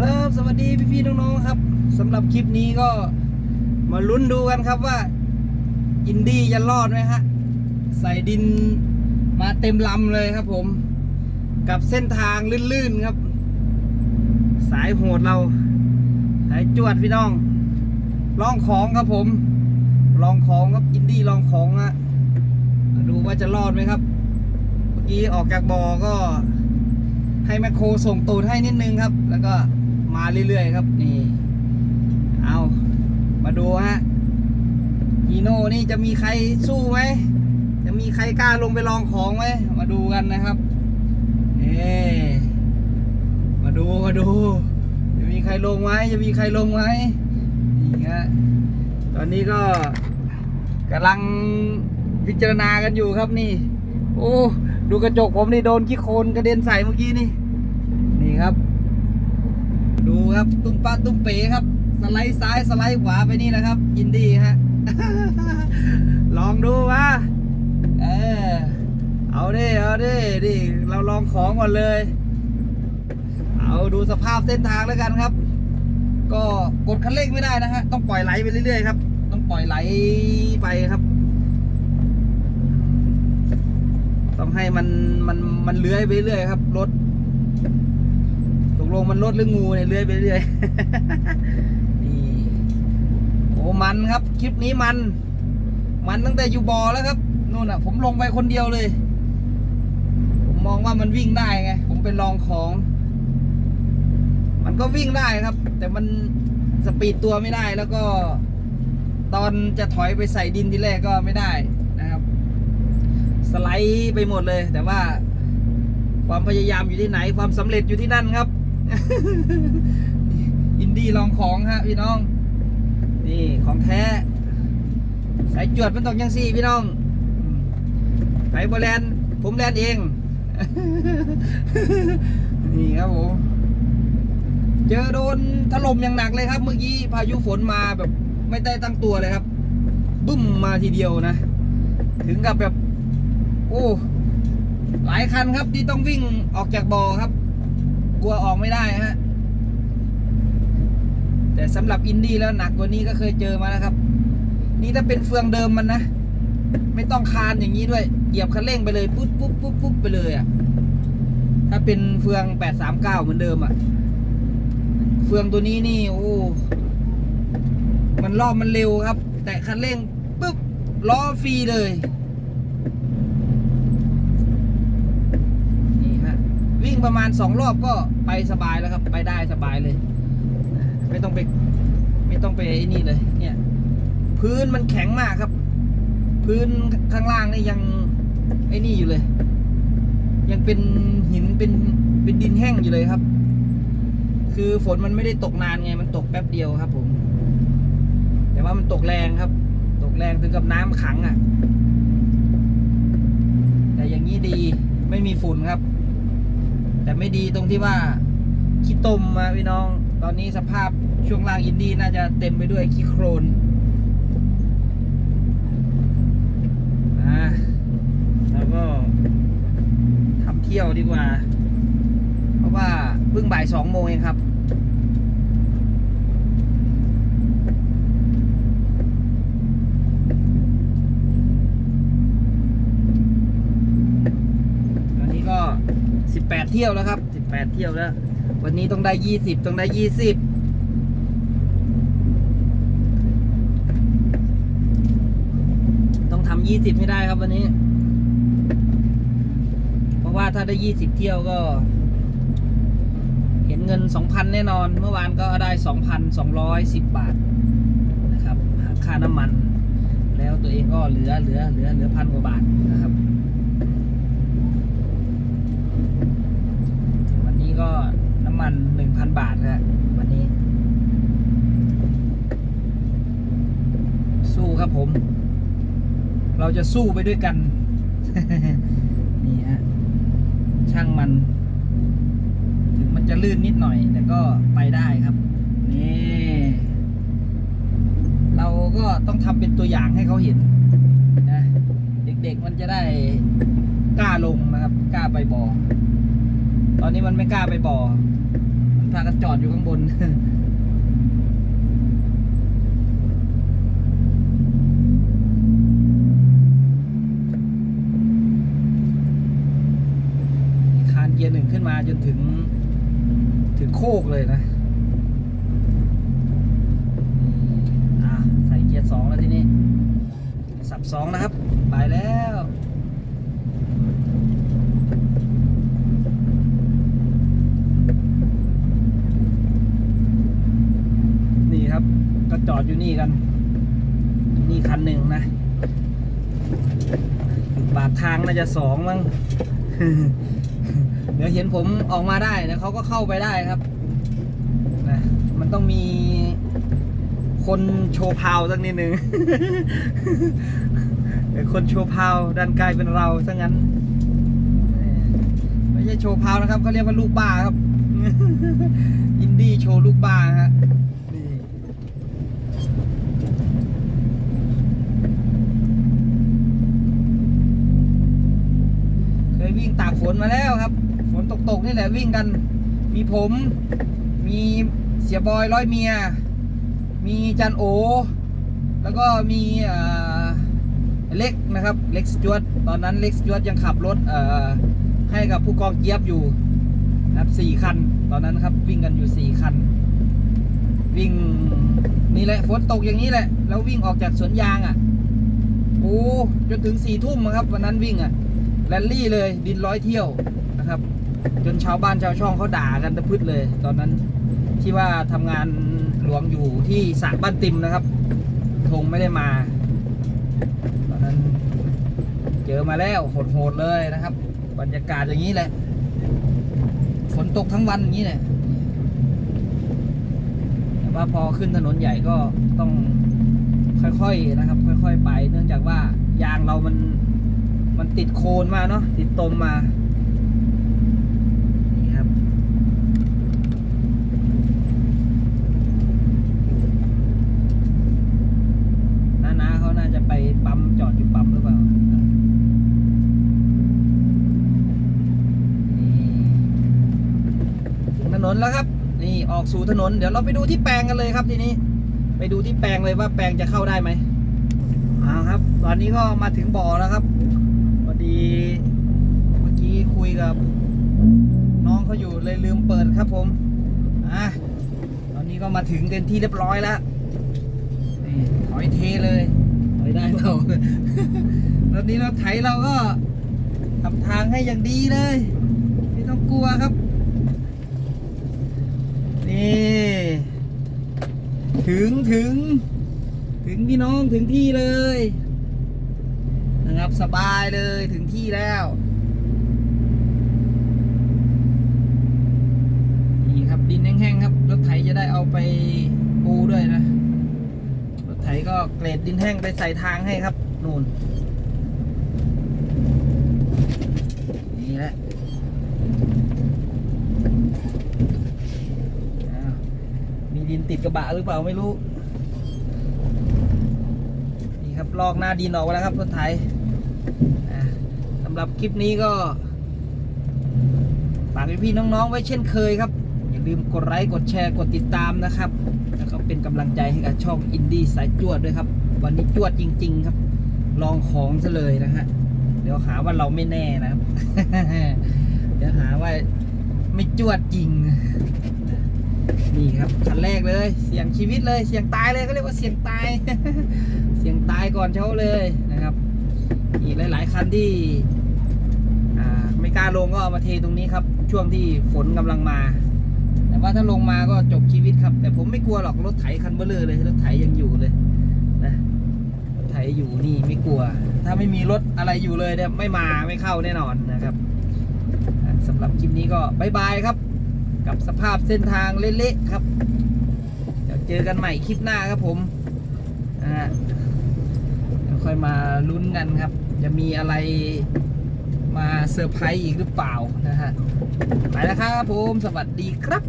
ครับสวัสดีพี่ๆน้องๆครับสำหรับคลิปนี้ก็มาลุ้นดูกันครับว่า อินดี้จะรอดไหมฮะใส่ดินมาเต็มลำเลยครับผม กับเส้นทางลื่นๆครับ สายโหดเรา สายจวดพี่น้องลองของครับผม ลองของครับอินดี้ลองของฮะดูว่าจะรอดไหมครับ เมื่อกี้ออกจากบ่อก็ให้แมคโครส่งตูดให้นิดนึงครับ แล้วก็ มาเรื่อยๆครับนี่ เอามาดูฮะฮีโน่นี่จะมีใครสู้ไหมจะมีใครกล้าลงไปลองของไหมมาดูกันนะครับเอ๊มาดูมาดู จะมีใครลงไหมจะมีใครลงไหมนี่ฮะตอนนี้ก็กำลังพิจารณากันอยู่ครับนี่ โอ้ ดูกระจกผมนี่โดนขี้โคลนกระเด็นใส่เมื่อกี้นี่ นี่ครับ ดูครับ ตุ้มป้าตุ้มเป๋ครับ สไลด์ซ้ายสไลด์ขวาไปนี่นะครับอินดีฮะ ลองดูว่าเออเอาดิเอาดิดิเราลองของก่อนเลย เอาดูสภาพเส้นทางแล้วกันครับ ก็กดคันเร่งไม่ได้นะฮะต้องปล่อยไหลไปเรื่อยๆครับ ต้องปล่อยไหลไปครับ ต้องให้มันมันมันเลื้อยไปเรื่อยครับรถ ลงมันรถหรืองูเนี่ยเลื้อยไปเรื่อยนี่โอ้มันครับคลิปนี้มัน มันตั้งแต่อยู่บอแล้วครับนู่นอะ ผมลงไปคนเดียวเลย ผมมองว่ามันวิ่งได้ไง ผมไปลองของ มันก็วิ่งได้ครับ แต่มันสปีดตัวไม่ได้แล้วก็ ตอนจะถอยไปใส่ดินที่แรกก็ไม่ได้นะครับ สไลด์ไปหมดเลย แต่ว่าความพยายามอยู่ที่ไหนความสำเร็จอยู่ที่นั่นครับ อินดี้ลองของฮะพี่น้อง นี่ของแท้ สายจวดมันต้องยังสี่พี่น้องอืมไปบแลนด์ผมแลนด์เอง นี่ครับผมเจอโดนถล่มอย่างหนักเลยครับ เมื่อกี้พายุฝนมาแบบ ไม่ได้ตั้งตัวเลยครับบุ้มมาทีเดียวนะ ถึงกับแบบ โอ้ หลายคันครับที่ต้องวิ่งออกจากบ่อครับ กลัวออกไม่ได้ฮะ แต่สำหรับอินดี้แล้วหนักกว่านี้ก็เคยเจอมาแล้วครับ นี่ถ้าเป็นเฟืองเดิมมันนะ ไม่ต้องคานอย่างนี้ด้วย เหยียบคันเร่งไปเลยปุ๊บปุ๊บปุ๊บปุ๊บไปเลยอะ่ะ ถ้าเป็นเฟืองแปดสามเก้าเหมือนเดิมอะ่ะ เฟืองตัวนี้นี่โอ้ มันรอบมันเร็วครับ แต่คันเร่งปุ๊บล้อฟรีเลย นี่ฮะวิ่ง ประมาณสองรอบก็ไปสบายแล้วครับ ไปได้สบายเลย ไม่ต้องไปไม่ต้องไปไอ้นี่เลย เนี่ย พื้นมันแข็งมากครับ พื้นข้างล่างนี่ยังไอ้นี่อยู่เลย ยังเป็นหินเป็นเป็นดินแห้งอยู่เลยครับ คือฝนมันไม่ได้ตกนานไง มันตกแป๊บเดียวครับ ผม แต่ว่ามันตกแรงครับ ตกแรงถึงกับน้ำขังอะ่ะ แต่อย่างนี้ดีไม่มีฝุ่นครับ แต่ไม่ดีตรงที่ว่าขี้ตมมาพี่น้อง ตอนนี้สภาพช่วงล่างอินดี้น่าจะเต็มไปด้วยขี้โครนนะแล้วก็ทำเที่ยวดีกว่า เพราะว่าเพิ่งบ่ายสองโมงเองครับ 18 เที่ยวแล้วครับ 18 เที่ยวแล้ว วันนี้ต้องได้ 20 ต้องได้ 20ทำยี่สิบให้ได้ครับวันนี้ เพราะว่าถ้าได้ยี่สิบเที่ยวก็ เห็นเงินสองพันแน่นอน เมื่อวานก็ได้สองพันสองร้อยสิบบาทนะครับค่าน้ำมัน แล้วตัวเองก็เหลือเหลือเหลือเหลือพันกว่าบาทนะครับ ก็น้ำมันหนึ่งพันบาทครับวันนี้ สู้ครับผม เราจะสู้ไปด้วยกัน นี่ฮะ ช่างมัน ถึงมันจะลื่นนิดหน่อย แต่ก็ไปได้ครับ นี่ เราก็ต้องทำเป็นตัวอย่างให้เขาเห็นนะเด็กๆมันจะได้กล้าลงนะครับ กล้าไปบ่อ ตอนนี้มันไม่กล้าไปบ่อ มันพากันจอดอยู่ข้างบน คานเกียร์หนึ่งขึ้นมาจนถึง ถึงโคกเลยนะอะใส่เกียร์สองแล้วทีนี้ สับสองนะครับ ไปแล้ว นี่ครับ ก็จอ ดอยู่นี่กัน นี่คันหนึ่งนะปากทางน่าจะสองมั้งเดี๋ยวเห็นผมออกมาได้เดี๋ยวเขาก็เข้าไปได้ครับนะมันต้องมีคนโชว์พาวสักนิดหนึ่งเดี๋ยวคนโชว์พาวดันกลายเป็นเราซะงั้น ไม่ใช่โชว์พาวนะครับเขาเรียกว่าลูกบ้าครับ อินดี้โชว์ลูกบ้าฮะนี่เคยวิ่ งตากฝนมาแล้วครับ ฝนตกๆนี่แหละวิ่งกัน มีผม มีเสียบอยร้อยเมีย มีจันโอ แล้วก็มีเออเล็กนะครับ เล็กสจวตตอนนั้นเล็กสจวตยังขับรถเอ่อให้กับผู้กองเจี๊ยบอยู่นะครับสี่คัน ตอนนั้นครับวิ่งกันอยู่สี่คัน วิ่งนี่แหละฝนตกอย่างนี้แหละ แล้ววิ่งออกจากสวนยางอะ โอ้จนถึงสี่ทุ่มครับวันนั้นวิ่งอะ แรลลี่เลยดินร้อยเที่ยวนะครับ จนชาวบ้านชาวช่องเขาด่ากันตะพืดเลย ตอนนั้นที่ว่าทำงานหลวงอยู่ที่สระบ้านติมนะครับธงไม่ได้มา ตอนนั้นเจอมาแล้วโหดๆเลยนะครับ บรรยากาศอย่างนี้แหละ ฝนตกทั้งวันอย่างนี้แหละแต่ว่าพอขึ้นถนนใหญ่ก็ต้องค่อยๆนะครับ ค่อย ๆ ไป เนื่องจากว่ายางเรามัน มันติดโคนมาเนาะติดตมมานี่ครับน้านาเขาน่าจะไปปั๊มจอดอยู่ปั๊มหรือเปล่าถนนแล้วครับ นี่ออกสู่ถนน เดี๋ยวเราไปดูที่แปลงกันเลยครับทีนี้ ไปดูที่แปลงเลยว่าแปลงจะเข้าได้ไหมเอาครับ ตอนนี้ก็มาถึงบ่อแล้วครับ กี้คุยกับ น้องเขาอยู่เลยลืมเปิดครับผมอะตอนนี้ก็มาถึงเต็มที่เรียบร้อยแล้วนี่ถอยเทเลยถอยได้เปล่าตอนนี้เราไถเราก็ทำทางให้อย่างดีเลย ไม่ต้องกลัวครับ นี่ ถึงถึง ถึงพี่น้องถึงที่เลย นะครับสบายเลยถึงที่แล้ว นี่ครับดินแห้งๆครับรถไถจะได้ เอาไปปูด้วยนะ รถไถก็เกรดดินแห้งไปใส่ทางให้ครับ นู่น นี่แหละมีดินติดกระบะหรือเปล่าไม่รู้ นี่ครับ ลอกหน้าดินออกแล้วครับรถไถสำหรับคลิปนี้ก็ฝากพี่ๆน้องๆไว้เช่นเคยครับ ลืมกดไลค์กดแชร์กดติดตามนะครับ แล้วก็เป็นกำลังใจให้กับช่องอินดี้สายจวดด้วยครับ วันนี้จวดจริง ๆ ครับ ลองของซะเลยนะฮะเดี๋ยวหาว่าเราไม่แน่นะครับ เดี๋ยวหาว่าไม่จวดจริง นี่ครับคันแรกเลย เสี่ยงชีวิตเลย เสี่ยงตายเลยเขาเรียกว่าเสี่ยงตาย เสี่ยงตายก่อนเช้าเลยนะครับ อีกหลาย ๆ คันที่ไม่กล้าลงก็เอามาเทตรงนี้ครับ ช่วงที่ฝนกำลังมา ว่าถ้าลงมาก็จบชีวิตครับ แต่ผมไม่กลัวหรอกรถไถคันเบลอเลยรถไถยังอยู่เลยนะรถไถอยู่นี่ไม่กลัว ถ้าไม่มีรถอะไรอยู่เลยเนี่ยไม่มาไม่เข้าแน่นอนนะครับสำหรับคลิปนี้ก็บายบายครับ กับสภาพเส้นทางเละๆครับเดี๋ยวเจอกันใหม่คลิปหน้าครับผมอ่าค่อยมาลุ้นกันครับ จะมีอะไรมาเซอร์ไพรส์อีกหรือเปล่านะฮะไปแล้วครับผม สวัสดีครับ